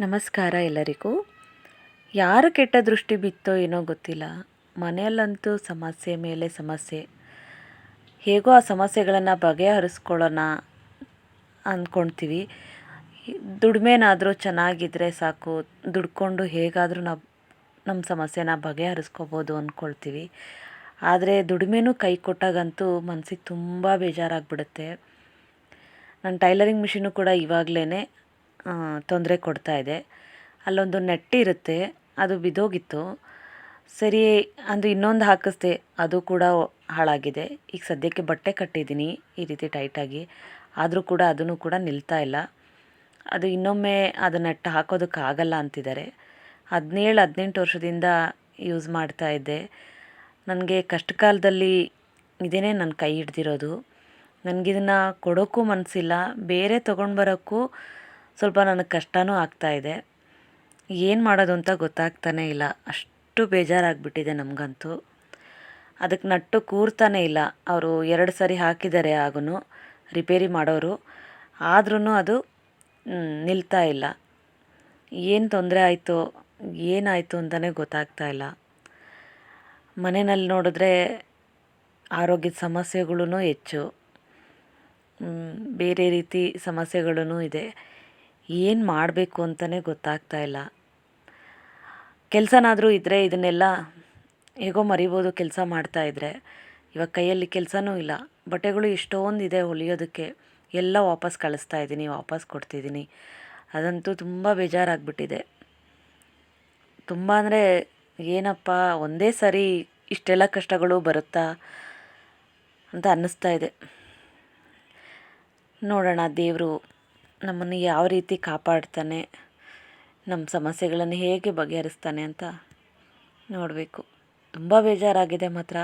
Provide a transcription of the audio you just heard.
ನಮಸ್ಕಾರ ಎಲ್ಲರಿಗೂ. ಯಾರು ಕೆಟ್ಟ ದೃಷ್ಟಿ ಬಿತ್ತೋ ಏನೋ ಗೊತ್ತಿಲ್ಲ. ಮನೆಯಲ್ಲಂತೂ ಸಮಸ್ಯೆ ಮೇಲೆ ಸಮಸ್ಯೆ. ಹೇಗೋ ಆ ಸಮಸ್ಯೆಗಳನ್ನು ಬಗೆಹರಿಸ್ಕೊಳ್ಳೋಣ ಅಂದ್ಕೊಳ್ತೀವಿ ದುಡಿಮೆನಾದರೂ ಚೆನ್ನಾಗಿದ್ದರೆ ಸಾಕು. ದುಡ್ಕೊಂಡು ಹೇಗಾದರೂ ನಾವು ನಮ್ಮ ಸಮಸ್ಯೆನ ಬಗೆಹರಿಸ್ಕೋಬೋದು ಅಂದ್ಕೊಳ್ತೀವಿ. ಆದರೆ ದುಡಿಮೆನೂ ಕೈ ಕೊಟ್ಟಾಗಂತೂ ಮನಸ್ಸಿಗೆ ತುಂಬ ಬೇಜಾರಾಗ್ಬಿಡುತ್ತೆ. ನನ್ನ ಟೈಲರಿಂಗ್ ಮಿಷಿನು ಕೂಡ ಇವಾಗಲೇ ತೊಂದರೆ ಕೊಡ್ತಾ ಇದೆ. ಅಲ್ಲೊಂದು ನೆಟ್ಟಿರುತ್ತೆ ಅದು ಬಿದ್ದೋಗಿತ್ತು. ಸರಿ ಅಂದು ಇನ್ನೊಂದು ಹಾಕಿಸ್ದೆ, ಅದು ಕೂಡ ಹಾಳಾಗಿದೆ. ಈಗ ಸದ್ಯಕ್ಕೆ ಬಟ್ಟೆ ಕಟ್ಟಿದ್ದೀನಿ, ಈ ರೀತಿ ಟೈಟಾಗಿ ಆದರೂ ಕೂಡ ಅದನ್ನು ಕೂಡ ನಿಲ್ತಾ ಇಲ್ಲ. ಅದು ಇನ್ನೊಮ್ಮೆ ಅದು ನೆಟ್ ಹಾಕೋದಕ್ಕಾಗಲ್ಲ ಅಂತಿದ್ದಾರೆ. ಹದಿನೇಳು, ಹದಿನೆಂಟು ವರ್ಷದಿಂದ ಯೂಸ್ ಮಾಡ್ತಾ ಇದ್ದೆ. ನನಗೆ ಕಷ್ಟ ಕಾಲದಲ್ಲಿ ಇದೇ ನನ್ನ ಕೈ ಹಿಡ್ದಿರೋದು. ನನಗಿದನ್ನು ಕೊಡೋಕ್ಕೂ ಮನಸ್ಸಿಲ್ಲ ಬೇರೆ ತೊಗೊಂಡು ಬರೋಕ್ಕೂ ಸ್ವಲ್ಪ ನನಗೆ ಕಷ್ಟನೂ ಆಗ್ತಾ ಇದೆ. ಏನು ಮಾಡೋದು ಅಂತ ಗೊತ್ತಾಗ್ತಾನೆ ಇಲ್ಲ. ಅಷ್ಟು ಬೇಜಾರಾಗ್ಬಿಟ್ಟಿದೆ ನಮಗಂತೂ. ಅದಕ್ಕೆ ನಟ್ಟು ಕೂರ್ತಾನೆ ಇಲ್ಲ. ಅವರು ಎರಡು ಸರಿ ಹಾಕಿದ್ದಾರೆ ಆಗೂ ರಿಪೇರಿ ಮಾಡೋರು. ಆದ್ರೂ ಅದು ನಿಲ್ತಾ ಇಲ್ಲ. ಏನು ತೊಂದರೆ ಆಯಿತು, ಏನಾಯಿತು ಅಂತಲೇ ಗೊತ್ತಾಗ್ತಾ ಇಲ್ಲ. ಮನೆಯಲ್ಲಿ ನೋಡಿದ್ರೆ ಆರೋಗ್ಯದ ಸಮಸ್ಯೆಗಳೂ ಹೆಚ್ಚು. ಬೇರೆ ರೀತಿ ಸಮಸ್ಯೆಗಳೂ ಇದೆ. ಏನು ಮಾಡಬೇಕು ಅಂತಲೇ ಗೊತ್ತಾಗ್ತಾ ಇಲ್ಲ. ಕೆಲಸನಾದರೂ ಇದ್ದರೆ ಇದನ್ನೆಲ್ಲ ಹೇಗೋ ಮರಿಬೋದು ಕೆಲಸ ಮಾಡ್ತಾ ಇದ್ದರೆ ಇವಾಗ ಕೈಯಲ್ಲಿ ಕೆಲಸನೂ ಇಲ್ಲ. ಬಟ್ಟೆಗಳು ಎಷ್ಟೊಂದಿದೆ ಹೊಲಿಯೋದಕ್ಕೆ. ಎಲ್ಲ ವಾಪಸ್ ಕಳಿಸ್ತಾ ಇದ್ದೀನಿ, ವಾಪಸ್ ಕೊಡ್ತಿದ್ದೀನಿ. ಅದಂತೂ ತುಂಬ ಬೇಜಾರಾಗ್ಬಿಟ್ಟಿದೆ. ತುಂಬ ಅಂದರೆ ಏನಪ್ಪ, ಒಂದೇ ಸರಿ ಇಷ್ಟೆಲ್ಲ ಕಷ್ಟಗಳು ಬರುತ್ತಾ ಅಂತ ಅನ್ನಿಸ್ತಾ ಇದೆ. ನೋಡೋಣ ದೇವರು ನಮ್ಮನ್ನು ಯಾವ ರೀತಿ ಕಾಪಾಡ್ತಾನೆ ನಮ್ಮ ಸಮಸ್ಯೆಗಳನ್ನು ಹೇಗೆ ಬಗೆಹರಿಸ್ತಾನೆ ಅಂತ ನೋಡಬೇಕು. ತುಂಬ ಬೇಜಾರಾಗಿದೆ ಮಾತ್ರ.